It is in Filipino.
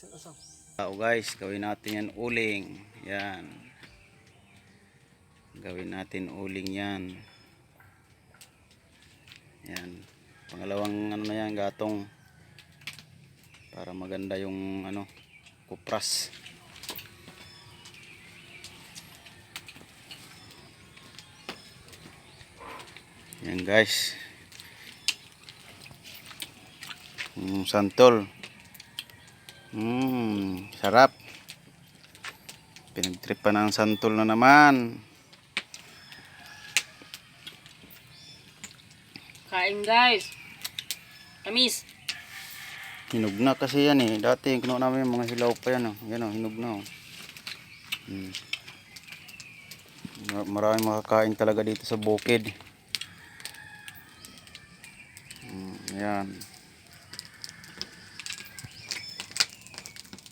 Tao guys, gawin natin yan uling. Yan. Gawin natin uling yan. Yan. Pangalawang ano na yan, gatong. Para maganda yung ano, kupras. Yan guys. Mm, santol. Mm, sarap. Pinagtrip pa ng santol na naman. Kain guys. Kamis. Hinog na kasi yan eh. Dati yung kinuha namin mga hilaw pa yan. Oh. Yan oh, hinog na oh. Hmm. Mar- Maraming makakain talaga dito sa bukid. Hmm, yan.